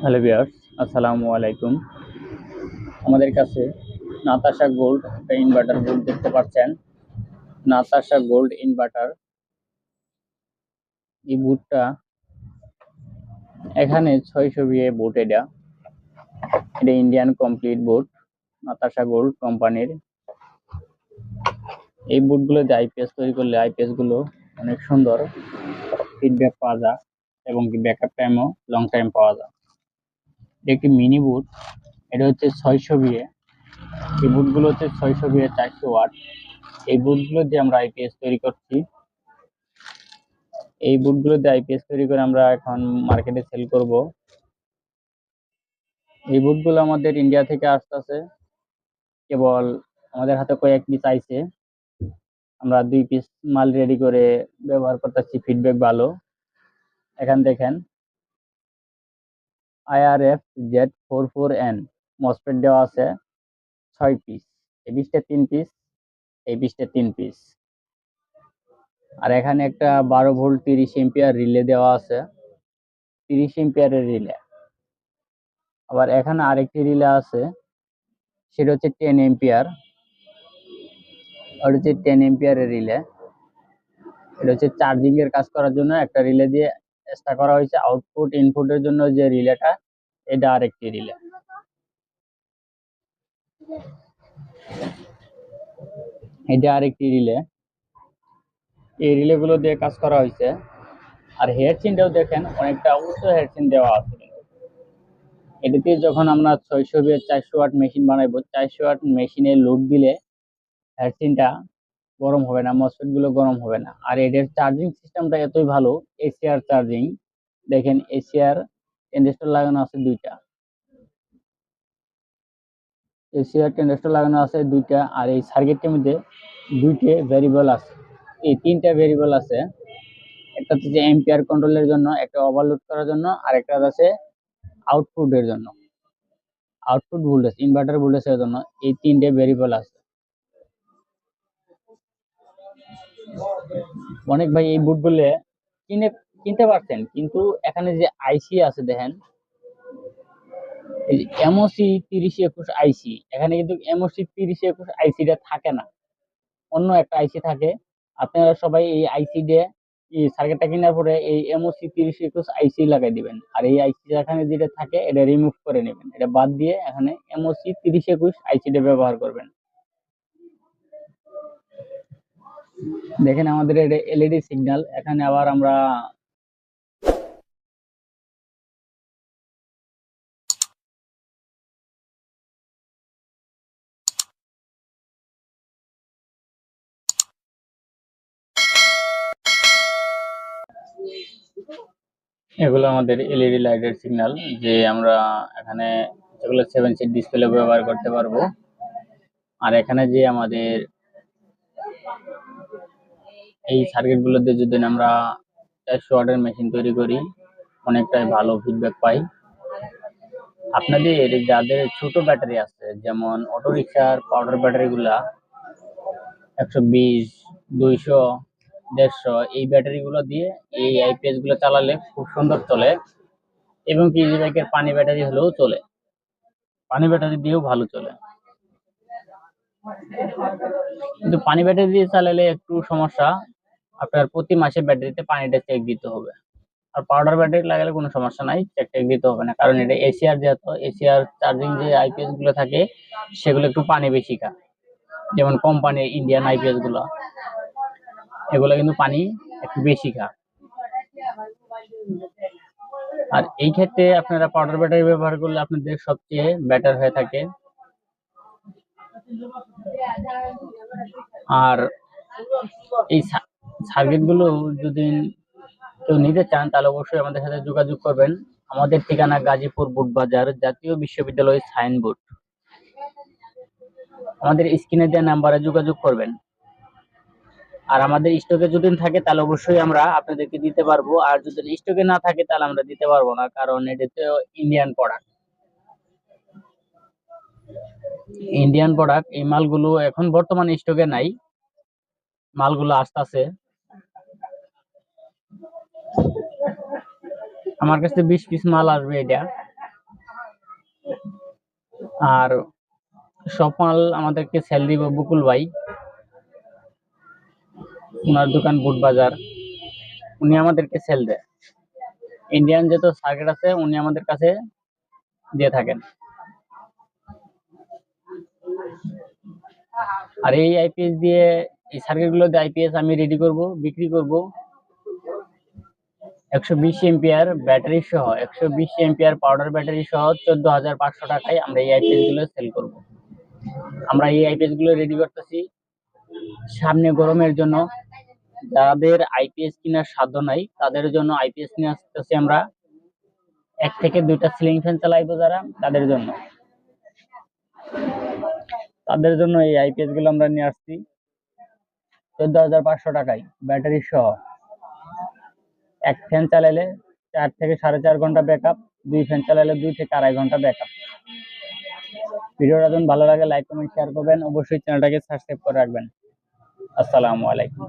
Hello বিয়ার্স আসসালামু আলাইকুম। আমাদের কাছে নাতাশা গোল্ড একটা ইনভার্টার বোর্ড দেখতে পাচ্ছেন। নাতাশা গোল্ড ইনভার্টার এই বুটটা এখানে ছয়শো বিয়ে বুট এটা। এটা Indian complete boot Natasha gold কোম্পানির এই বুটগুলো দিয়ে আইপিএস তৈরি করলে আইপিএসগুলো অনেক সুন্দর। ফিডব্যাক পাওয়া যায়। এবং কি ব্যাকআপ টাইমও লং টাইম পাওয়া যায়। এটা একটি মিনি বুট এটা হচ্ছে ছয়শো বিয়ে এই বুটগুলো হচ্ছে ছয়শো বিয়ে চারশো ওয়াট এই বুটগুলো দিয়ে আমরা আইপিএস তৈরি করছি। এই বুটগুলো দিয়ে আইপিএস তৈরি করে আমরা এখন মার্কেটে সেল করব। এই বুটগুলো আমাদের ইন্ডিয়া থেকে আসতেছে। কেবল আমাদের হাতে কয়েক পিস আইছে। আমরা দুই পিস মাল রেডি করে ব্যবহার করতেছি ফিডব্যাক ভালো। এখান দেখেন। IRF Z four four N MOSFET দেওয়া আছে ছয় পিস এই পিসটা তিন পিস এই পিসটা তিন পিস আর এখানে একটা বারো ভোল্ট তিরিশ এম্পিয়ার রিলে দেওয়া আছে। তিরিশ এম্পিয়ারের রিলে আবার এখানে আরেকটি রিলে আছে, সেটা হচ্ছে টেন এম্পিয়ার ওটা হচ্ছে টেন এম্পিয়ারের রিলে এটা হচ্ছে চার্জিং এর কাজ করার জন্য একটা রিলে দিয়ে এক্সট্রা করা হয়েছে আউটপুট ইনপুটের জন্য যে রিলেটা এটা আরেকটি রিলে এটা আরেকটি রিলে এই রিলে গুলো দিয়ে কাজ করা হয়েছে। আর হেয়ার চিনটাও দেখেন, অনেকটা উচ্চ চিন দেওয়া আছে। এটাতে যখন আমরা ছয়শো বিয়ে চারশো ওয়াট মেশিন বানাইবো, চারশো ওয়াট মেশিনে লোড দিলে হেয়ার চিনটা গরম হবে না মসফেটগুলো গরম হবে না। আর এটার চার্জিং সিস্টেমটা এতই ভালো এসিআর চার্জিং দেখেন এসিআর ইন্ডাস্ট্রাল লাগানো আছে দুইটা। এসিআর ইন্ডাস্ট্রাল লাগানো আছে দুইটা, আর এই সার্কিটটার মধ্যে দুইটা ভেরিয়েবল আছে। এই তিনটা ভেরিয়েবল আছে, একটা হচ্ছে এম্পিয়ার কন্ট্রোলের জন্য, একটা ওভারলোড করার জন্য, আর একটা আছে আউটপুটের জন্য। আউটপুট ভোল্টেজ ইনভার্টার ভোল্টেজের জন্য এই তিনটে ভেরিয়েবল আছে। অনেক ভাই এই বুটগুলো কিনে, কিনতে পারছেন, কিন্তু এখানে যে আইসি আছে দেখেন এমওসি তিরিশ একুশ আইসি এখানে কিন্তু এমওসি তিরিশ একুশ আইসিটা থাকে না। অন্য একটা আইসি থাকে। আপনারা সবাই এই আইসি দিয়ে সার্কিটটা কেনার পরে এই এমওসি তিরিশ একুশ আইসি লাগাই দিবেন। আর এই আইসি এখানে যেটা থাকে, এটা রিমুভ করে নেবেন। এটা বাদ দিয়ে এখানে এমওসি তিরিশ একুশ আইসিটা ব্যবহার করবেন। দেখেন আমাদের এটা এলইডি সিগন্যাল এখানে আবার আমরা এগুলো আমাদের এলইডি লাইটের সিগন্যাল যে আমরা এখানে এগুলো সেভেন সিট ডিসপ্লে ব্যবহার করতে পারব। আর এখানে যে আমাদের এই সার্কিট গুলোতে যদি আমরা চারশো ওয়াটের মেশিন তৈরি করি, অনেকটাই ভালো ফিডব্যাক পাই। আপনাদের যাদের ছোট ব্যাটারি আছে, যেমন অটো রিক্সার পাউডার ব্যাটারি গুলা একশো বিশ, দুইশো, দেড়শো, এই ব্যাটারি গুলো দিয়ে এই আইপিএসগুলো চালালে খুব সুন্দর চলে এবং কি বাইকের পানি ব্যাটারি হলেও চলে। পানি ব্যাটারি দিয়েও ভালো চলে। কিন্তু পানি ব্যাটারি দিয়ে চালালে একটু সমস্যা। আপনার প্রতি মাসে ব্যাটারিতে পানিটা চেক দিতে হবে। আর পাউডার ব্যাটারি লাগালে কোনো সমস্যা নাই চেক টেক দিতে হবে না, কারণ এটা এসিআর যেহেতু এসিআর চার্জিং যে আইপিএসগুলো থাকে, সেগুলো একটু পানি বেশি খায়। যেমন কোম্পানির ইন্ডিয়ান আইপিএসগুলো, এগুলো কিন্তু পানি একটু বেশি খায়। আর এই ক্ষেত্রে আপনারা পাউডার ব্যাটারি ব্যবহার করলে আপনাদের সবচেয়ে বেটার হয়ে থাকে। আর এই সার্কিটগুলো যদি কেউ নিতে চান, তাহলে অবশ্যই আমাদের সাথে যোগাযোগ করবেন। আমাদের ঠিকানা গাজীপুর বুটবাজার, জাতীয় বিশ্ববিদ্যালয় সাইনবোর্ড। আমাদের স্ক্রিনে দেওয়া নাম্বারে যোগাযোগ করবেন। আর আমাদের স্টকে যদি থাকে, তাহলে অবশ্যই আমরা আপনাদেরকে দিতে পারব। আর যদি স্টকে না থাকে, তাহলে আমরা দিতে পারব না, কারণ এটা তো ইন্ডিয়ান প্রোডাক্ট ইন্ডিয়ান প্রোডাক্ট এই মালগুলো এখন বর্তমানে স্টকে নাই। মালগুলো আসতেছে আমার কাছে বিশ পিস মাল আসবে এটা। আর সব মাল আমাদেরকে সেল দিব বকুল ভাই। ওনার দোকান বুট বাজার। উনি আমাদেরকে সেল দেয়। ইন্ডিয়ান যত সার্কিট আছে, উনি আমাদের কাছে দিয়ে থাকেন। আর এই আইপিএস দিয়ে, এই সার্কিটগুলো দিয়ে আইপিএস আমি রেডি করব, বিক্রি করব। একশো বিশ এমপিআর ব্যাটারি সহ, একশো বিশ এমপিআর পাউডার ব্যাটারি সহ চোদ্দ হাজার পাঁচশো টাকায় আমরা এই আইপিএসগুলো সেল করব। আমরা এই আইপিএসগুলো রেডি করতেছি। সামনে গরমের জন্য যাদের আইপিএস কেনার সাধ্য নাই, তাদের জন্য আইপিএস নিয়ে আসতেছি আমরা। এক থেকে দুইটা সিলিং ফ্যান চালাইবো যারা, তাদের জন্য। তাদের জন্য এই আইপিএসগুলো আমরা নিয়ে আসছি। চোদ্দ হাজার পাঁচশো টাকায় ব্যাটারি সহ। এক ফ্যান চালাইলে চার থেকে সাড়ে চার ঘণ্টা ব্যাকআপ দুই ফ্যান চালাইলে দুই থেকে আড়াই ঘণ্টা ব্যাকআপ ভিডিওটা যখন ভালো লাগে লাইক কমেন্ট শেয়ার করবেন। অবশ্যই চ্যানেলটাকে সাবস্ক্রাইব করে রাখবেন। আসসালামু আলাইকুম।